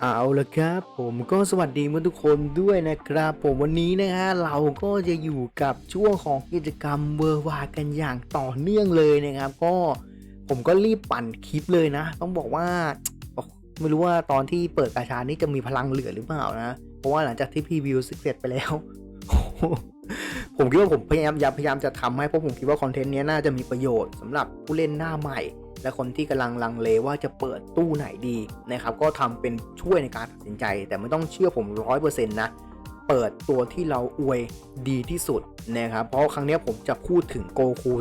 เอาละครับผมก็สวัสดีเมื่อทุกคนด้วยนะครับ ผมวันนี้นะฮะเราก็จะอยู่กับช่วงของกิจกรรมเวอร์วากันอย่างต่อเนื่องเลยนะครับ ก็ผมก็รีบปั่นคลิปเลยนะ ต้องบอกว่าไม่รู้ว่าตอนที่เปิดกาชานี้จะมีพลังเหลือหรือเปล่านะ เพราะว่าหลังจากที่พีวิวเสร็จไปแล้ว ผมคิดว่าผมพยายามพยายามจะทำให้เพราะผมคิดว่าคอนเทนต์นี้น่าจะมีประโยชน์สำหรับผู้เล่นหน้าใหม่ และคนที่กำลังลังเลว่าจะเปิดตู้ไหนดีนะครับก็ทำเป็นช่วยในการตัดสินใจ แต่ไม่ต้องเชื่อผมร้อยเปอร์เซ็นต์นะเปิดตัวที่เราอวยดีที่สุดนะครับเพราะครั้งนี้ผมจะพูดถึงโกคู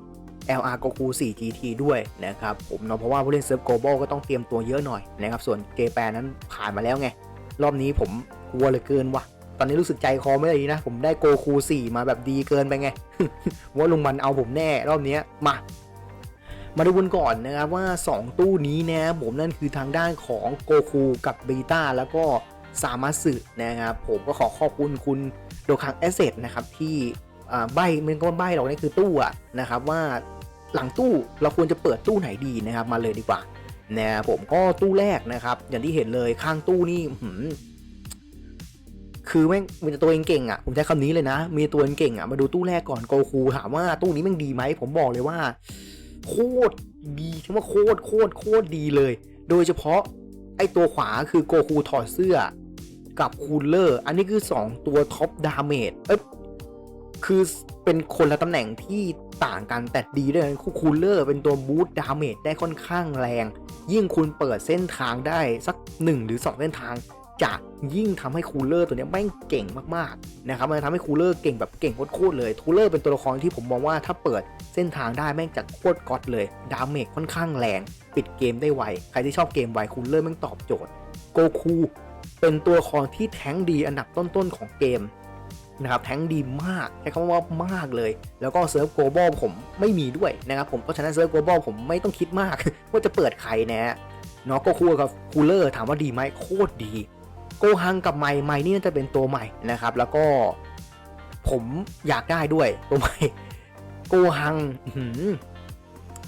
4 LR โกคู4 GT ด้วยนะครับผมเนาะเพราะว่าผู้เล่นเซิร์ฟโกลบอลก็ต้องเตรียมตัวเยอะหน่อยนะครับส่วนเจแปนนั้นผ่านมาแล้วไง รอบนี้ผมกลัวเหลือเกินว่ะตอนนี้รู้สึกใจคอไม่ดีนะ ผมได้โกคู4 มาแบบดีเกินไปไง ว่าลุงมันเอาผมแน่รอบนี้มา มาดูกันก่อนนะครับว่า 2 ตู้นี้นะผมนั่นคือทางด้านของโกคูกับเบต้าแล้วก็สามาสึนะครับผมก็ขอขอบคุณคุณโดคังแอสเซทนะครับที่ใบมันก็ใบหรอกนี่คือตู้อะนะครับว่าหลังตู้เราควรจะเปิดตู้ไหนดีนะครับมาเลยดีกว่านะผมก็ตู้แรกนะครับ อย่างที่เห็นเลยข้างตู้นี้คือแม่งมีแต่ตัวเองเก่งอะผมใช้คำนี้เลยนะ มีตัวเองเก่งอะมาดูตู้แรกก่อนโกคูถามว่าตู้นี้แม่งดีไหมผมบอกเลยว่า โคตรดีฉันว่าโคตรโคตรโคตรดีเลย โดยเฉพาะไอตัวขวาคือโกคูถอดเสื้อ กับคูลเลอร์ อันนี้คือ 2 ตัวท็อปดาเมจเอ้ยคือเป็นคนละตำแหน่งที่ต่างกันแต่ดีด้วยนคูลเลอร์เป็นตัวบูตดาเมจได้ค่อนข้างแรง ยิ่งคุณเปิดเส้นทางได้สัก 1 หรือ 2 เส้นทาง จะยิ่งทำให้คูลเลอร์ตัวนี้แม่งเก่งมากๆนะครับมันทำให้คูลเลอร์เก่งแบบเก่งโคตรเลยคูลเลอร์เป็นตัวละครที่ผมมองว่าถ้าเปิดเส้นทางได้แม่งจะโคตรก๊อตเลยดาเมจค่อนข้างแรง ปิดเกมได้ไว ใครที่ชอบเกมไวคูลเลอร์แม่งตอบโจทย์โกคูเป็นตัวละครที่แท้งดีอันดับต้นๆของเกมนะครับแท้งดีมากใช้คำว่ามากเลย แล้วก็เซิร์ฟโกลบอลผมไม่มีด้วยนะครับผมเพราะฉะนั้นเซิร์ฟโกลบอลผมไม่ต้องคิดมาก ว่าจะเปิดใครนะฮะเนาะโกคูกับคูลเลอร์ถามว่าดีไหมโคตรดี โกฮังกับไมไมนี่น่าจะเป็นตัวใหม่นะครับ แล้วก็ผมอยากได้ด้วยตัวใหม่โกฮัง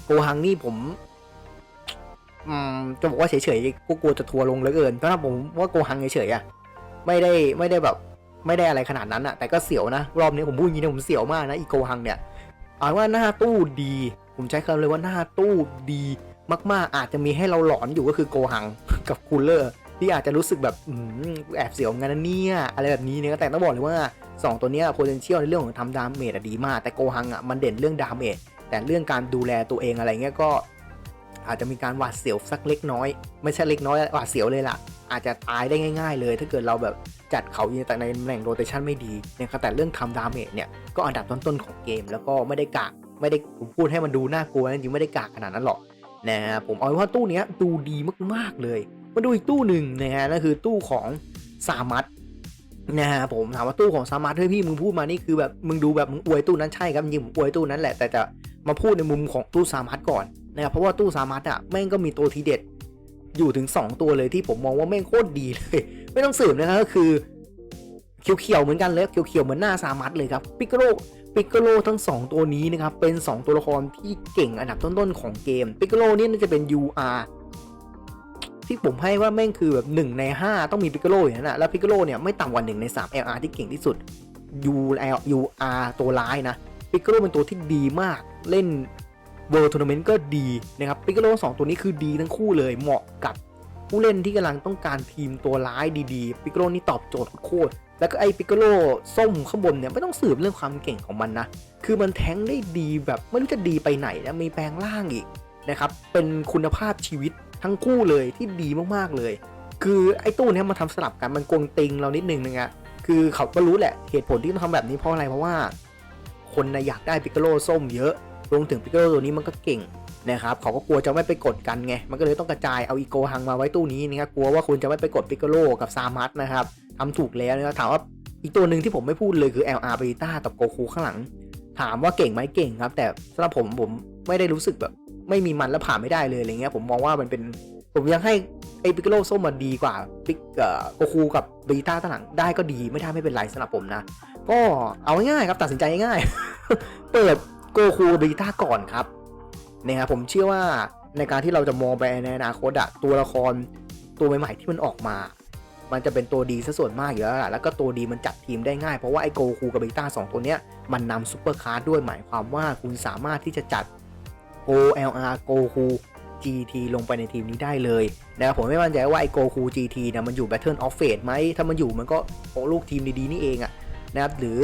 โกฮังนี่ผมจะบอกว่าเฉยๆก็กลัวจะทัวร์ลงเหลือเกินเพราะถ้าผมว่าโกฮังเฉยๆอะไม่ได้ไม่ได้แบบ ไม่ได้อะไรขนาดนั้นอะแต่ก็เสียวนะ รอบนี้ผมพูดอย่างนี้นะผมเสียวมากนะอีโกฮังเนี่ยเอาว่าหน้าตู้ดี ผมใช้คำเลยว่าหน้าตู้ดีมากๆ อาจจะมีให้เราหลอนอยู่ก็คือโกฮังกับคูลเลอร์ ที่อาจจะรู้สึกแบบอืแอบเสียวเหมือนกันนะเนี่ยอะไรแบบนี้เนี่ยแต่ต้องบอกเลยว่า 2 ตัวเนี้ย potential ในเรื่องของทำดาเมจดีมาก แต่โกฮังอะมันเด่นเรื่องดาเมจแต่เรื่องการดูแลตัวเองอะไรเงี้ยก็ อาจจะมีการหวาดเสียวสักเล็กน้อย ไม่ใช่เล็กน้อยหวาดเสียวเลยล่ะ อาจจะตายได้ง่าย ๆ เลย ถ้าเกิดเราแบบจัดเขาอยู่ในตำแหน่งโรเตชันไม่ดีนะครับแต่เรื่องทำดาเมจเนี่ยก็อันดับต้นๆของเกม แล้วก็ไม่ได้กากไม่ได้ผมพูดให้มันดูน่ากลัวจริงๆไม่ได้กากขนาดนั้นหรอกนะผมเอาว่าตู้นี้ดูดีมากๆเลย มาดูอีกตู้หนึ่งนะฮะนั่นคือตู้ของสามัตนะฮะผมถามว่าตู้ของสามัตเฮ้ยพี่มึงพูดมานี่คือแบบมึงดูแบบมึงอวยตู้นั้นใช่ครับจริงผมอวยตู้นั้นแหละแต่จะมาพูดในมุมของตู้สามัตก่อนนะครับเพราะว่าตู้สามัตอะแม่งก็มีตัวทีเด็ดอยู่ถึง 2 ตัวเลยที่ผมมองว่าแม่งโคตรดีเลย ไม่ต้องสืบนะครับก็คือเขียวๆเหมือนกันเลยเขียวๆเหมือนหน้าสามัตเลยครับปิกโกโลปิกโกโลทั้ง 2 ตัวนี้นะครับเป็น 2 ตัวละครที่เก่งอันดับต้นๆของเกมปิกโกโลนี่น่าจะเป็น UR ที่ผมให้ว่าแม่งคือแบบ1ใน 5 ต้องมีปิกโกโลอย่างนั้นนะแล้วปิกโกโลเนี่ยไม่ต่ำกว่า1ใน 3 LR ที่เก่งที่สุด UL UR ตัวร้ายนะปิกโกโลเป็นตัวที่ดีมากเล่น World Tournament ก็ดีนะครับปิกโกโลสองตัวนี้คือดีทั้งคู่เลยเหมาะกับผู้เล่นที่กำลังต้องการทีมตัวร้ายดีๆปิกโลนี่ตอบโจทย์โคตรแล้วก็ไอ้ปิกโกโลส้มข้างบนเนี่ยไม่ต้องสืบเรื่องความเก่งของมันนะคือมันแทงได้ดีแบบไม่รู้จะดีไปไหนนะมีแปลงร่างอีกนะครับเป็นคุณภาพชีวิต ทั้งคู่เลยที่ดีมากๆเลย คือไอ้ตู้เนี้ยมาทำสลับกันมันกวงติงเรานิดนึงนะฮะคือเขาก็รู้แหละเหตุผลที่ต้องทำแบบนี้เพราะอะไรเพราะว่า คนนะอยากได้ปิกโลส้มเยอะรวมถึงปิกโลตัวนี้มันก็เก่งนะครับเขาก็กลัวจะไม่ไปกดกันไง มันก็เลยต้องกระจายเอาอีโกฮังมาไว้ตู้นี้นะครับกลัวว่าคุณจะไม่ไปกดปิกโลกับซามัสนะครับทำถูกแล้วนะครับถามว่าอีกตัวหนึ่งที่ผมไม่พูดเลยคือ LR เบต้ากับโกคูข้างหลัง ถามว่าเก่งไหมเก่งครับ แต่สำหรับผมผมไม่ได้รู้สึกแบบ ไม่มีมันแล้วผ่านไม่ได้เลยอะไรเงี้ยผมมองว่ามันเป็นผมยังให้ไอปิกโกโลส้มมาดีกว่าปิกเอ่อโกคูกับเบต้าข้งหลังได้ก็ดีไม่ได้ไม่เป็นไรสำหรับผมนะ ก็เอาง่ายๆครับตัดสินใจง่ายๆเปิดโกคูเบต้าก่อนครับนะครับผมเชื่อว่าในการที่เราจะมองไปในอนาคตอะตัวละครตัวใหม่ๆที่มันออกมา มันจะเป็นตัวดีซะส่วนมากอยู่แล้วล่ะแล้วก็ตัวดีมันจัดทีมได้ง่ายเพราะว่าไอโกคูกับเบต้าสองตัวเนี้ยมันนำซูเปอร์คาร์ดด้วยหมายความว่าคุณสามารถที่จะจัด OLR โกคู GT ลงไปในทีมนี้ได้เลยนะครับผมไม่มั่นใจว่าไอโกคู GT นี่ยมันอยู่ Battle of Fate ไหมถ้ามันอยู่มันก็โอ้ลูกทีมดีๆนี่เองอะนะครับหรือ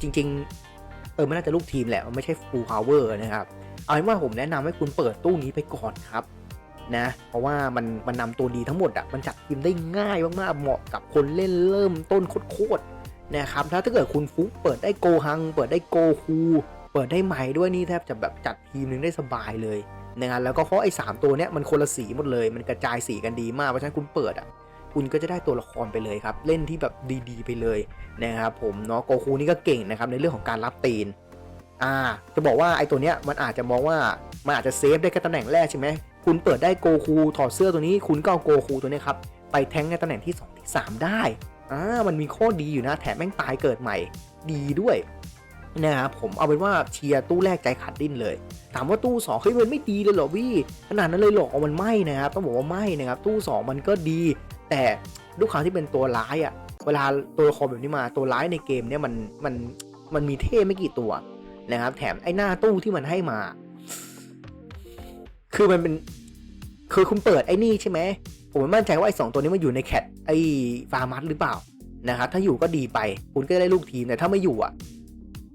จริงๆเออมันน่าจะลูกทีมแหละมันไม่ใช่ full power นะครับเอาเป็นว่าผมแนะนำให้คุณเปิดตู้นี้ไปก่อนครับนะเพราะว่ามันมันนำตัวดีทั้งหมดอะมันจัดทีมได้ง่ายมากๆเหมาะกับคนเล่นเริ่มต้นโคตรๆนะครับถ้าถ้าเกิดคุณฟุกเปิดได้โกฮัง เปิดได้โกคู เปิดได้ใหม่ด้วยนี่แทบจะแบบจัดทีมหนึ่งได้สบายเลยนะแล้วก็เพราะไอ้สามตัวเนี้ยมันคนละสีหมดเลย มันกระจายสีกันดีมากเพราะฉะนั้นคุณเปิดอะคุณก็จะได้ตัวละครไปเลยครับ เล่นที่แบบดีๆ ไปเลยนะครับผมเนาะโกคูนี่ก็เก่งนะครับในเรื่องของการรับตีนอ่าจะบอกว่าไอ้ตัวเนี้ยมันอาจจะมองว่ามันอาจจะเซฟได้แค่ตำแหน่งแรกใช่ไหมคุณเปิดได้โกคูถอดเสื้อตัวนี้ คุณก็เอาโกคูตัวนี้ครับไปแทงในตำแหน่งที่2ที่3ได้อ่ามันมีข้อดีอยู่นะแถมแม่งตายเกิดใหม่ดีด้วย นะครับผมเอาเป็นว่าเชียร์ตู้แรกใจขาดดิ้นเลย ถามว่าตู้2เฮ้ยมันไม่ดีเลยเหรอวี่ขนาดนั้นเลยหรอเอามันไม่นะครับต้องบอกว่าไม่นะครับตู้ 2 มันก็ดี แต่ด้วยความที่เป็นตัวร้ายอะ่ะเวลาตัวละครแบบนี้มาตัวร้ายในเกมเนี่ยมันมันมันมีเท่ไม่กี่ตัวนะครับแถมไอ้หน้าตู้ที่มันให้มา คือมันเป็นคือคุณเปิดไอ้นี่ใช่ไหมผมไม่มั่นใจว่าไอ้สองตัวนี้มันอยู่ในแคทไอ้ฟาร์มัสหรือเปล่านะครับถ้าอยู่ก็ดีไปคุณก็ได้ลูกทีมแต่ถ้าไม่อยู่อะ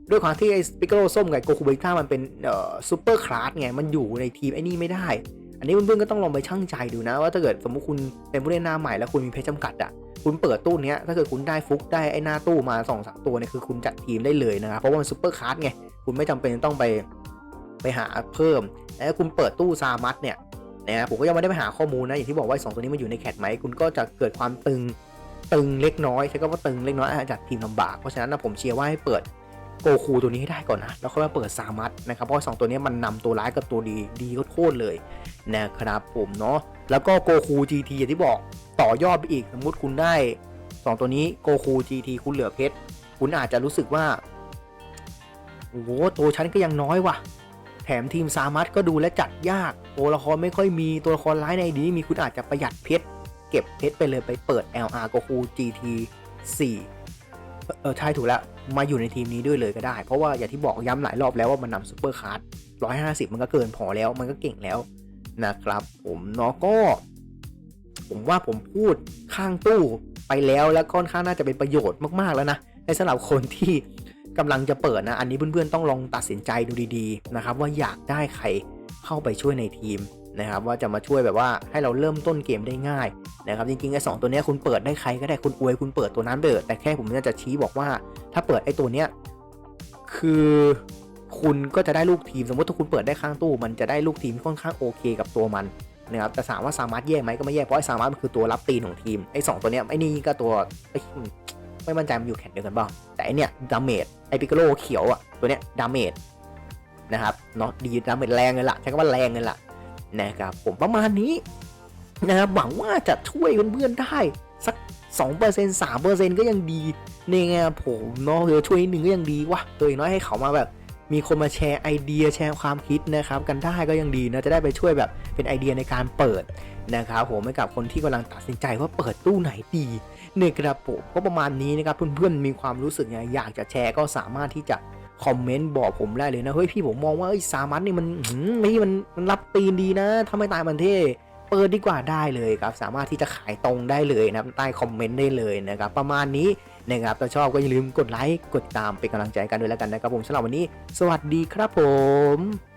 ด้วยความที่ไอ้สปิกโรส้มกับโกคูเบต้ามันเป็นเอ่อซูเปอร์คลาสไงมันอยู่ในทีมไอ้นี่ไม่ได้ อันนี้เพื่อนๆก็ต้องลองไปชั่งใจดูนะ ว่าถ้าเกิดสมมติคุณเป็นผู้เล่นหน้าใหม่แล้วคุณมีเพชรจำกัดอะคุณเปิดตู้เนี้ยถ้าเกิดคุณได้ฟุกได้ไอ้หน้าตู้มาสองสามตัวเนี่ยคือคุณจัดทีมได้เลยนะครับเพราะว่ามันซูเปอร์คลาสไงคุณไม่จำเป็นต้องไปไปหาเพิ่มแล้วคุณเปิดตู้ซามัสเนี่ยนะผมก็ยังไม่ได้ไปหาข้อมูลนะอย่างที่บอกว่าสองตัวนี้มันอยู่ในแคทไหมคุณก็จะเกิดความตึงตึงเล็กน้อยใช้คำว่าตึงเล็กน้อยอาจจะทีมลำบากเพราะฉะนั้นนะผมเชียร์ว่าให้เปิด โกคูตัวนี้ให้ได้ก่อนนะ แล้วค่อยมาเปิดซามัสนะครับ เพราะสองตัวนี้มันนำตัวร้ายกับตัวดีดีโคตรเลยนะครับผมเนาะ แล้วก็โกคู GT อย่างที่บอกต่อยอดไปอีก สมมติคุณได้สองตัวนี้โกคู GT คุณเหลือเพชร คุณอาจจะรู้สึกว่า โอ้โหตัวฉันก็ยังน้อยว่ะ แถมทีมซามัสก็ดูและจัดยาก ตัวละครไม่ค่อยมีตัวละครร้ายในดีมีคุณอาจจะประหยัดเพชร เก็บเพชรไปเลยไปเปิด LR ก็คู GT 4 เออใช่ถูกแล้ว มาอยู่ในทีมนี้ด้วยเลยก็ได้ เพราะว่าอย่างที่บอกย้ำหลายรอบแล้วว่ามันนำซูเปอร์คาร์ด150มันก็เกินพอแล้ว มันก็เก่งแล้วนะครับ ผมเนาะก็ ผมว่าผมพูดข้างตู้ไปแล้วแล้วค่อนข้างน่าจะเป็นประโยชน์มากๆแล้วนะในสำหรับคนที่กำลังจะเปิดนะ อันนี้เพื่อนๆต้องลองตัดสินใจดูดีๆนะครับว่าอยากได้ใครเข้าไปช่วยในทีม นะครับว่าจะมาช่วยแบบว่าให้เราเริ่มต้นเกมได้ง่ายนะครับจริงๆไอ้สองตัวนี้คุณเปิดได้ใครก็ได้คุณอวยคุณเปิดตัวนั้นไปเถอแต่แค่ผมจะชี้บอกว่า ถ้าเปิดไอ้ตัวเนี้ยคือคุณก็จะได้ลูกทีมสมมติถ้าคุณเปิดได้ข้างตู้ มันจะได้ลูกทีมค่อนข้างโอเคกับตัวมันนะครับแต่ถามว่าสามารถแย่ไหมก็ไม่แย่เพราะไอ้สามารถมันคือตัวรับตีนของทีมไอ้สองตัวเนี้ยไอ้นี่ก็ตัวไม่มั่นใจมันอยู่แข่งเดียวกันเปล่าแต่ไอ้เนี้ยดาเมจไอ้ปิกโลเขียวอะตัวเนี้ยดาเมจนะครับเนาะดีดาเมจแรงเลยล่ะใช้คำว่าแรงเลยล่ะ นะครับผมประมาณนี้นะครับหวังว่าจะช่วยเพื่อนๆได้สัก 2% 3%ก็ยังดีในไงผมเนาะเออช่วยนิดนึงก็ยังดีวะตัวอย่างน้อยให้เขามาแบบ มีคนมาแชร์ไอเดียแชร์ความคิดนะครับ กันได้ก็ยังดีนะจะได้ไปช่วยแบบเป็นไอเดียในการเปิดนะครับผมให้กับคนที่กำลังตัดสินใจว่าเปิดตู้ไหนดีเนี่ยครับผมก็ประมาณนี้นะครับเพื่อนๆมีความรู้สึกไงอยากจะแชร์ก็สามารถที่จะ คอมเมนต์บอกผมได้เลยนะ เฮ้ยพี่ผมมองว่าไอ้สามัญนี่มันหืมพี่มันมันรับตีนดีนะถ้าไม่ตายมันเท่เปิดดีกว่าได้เลยครับ สามารถที่จะขายตรงได้เลยนะใต้คอมเมนต์ได้เลยนะครับ ประมาณนี้นะครับถ้าชอบก็อย่าลืมกดไลค์กดตามเป็นกำลังใจกันด้วยแล้วกันนะครับผมสำหรับวันนี้ สวัสดีครับผม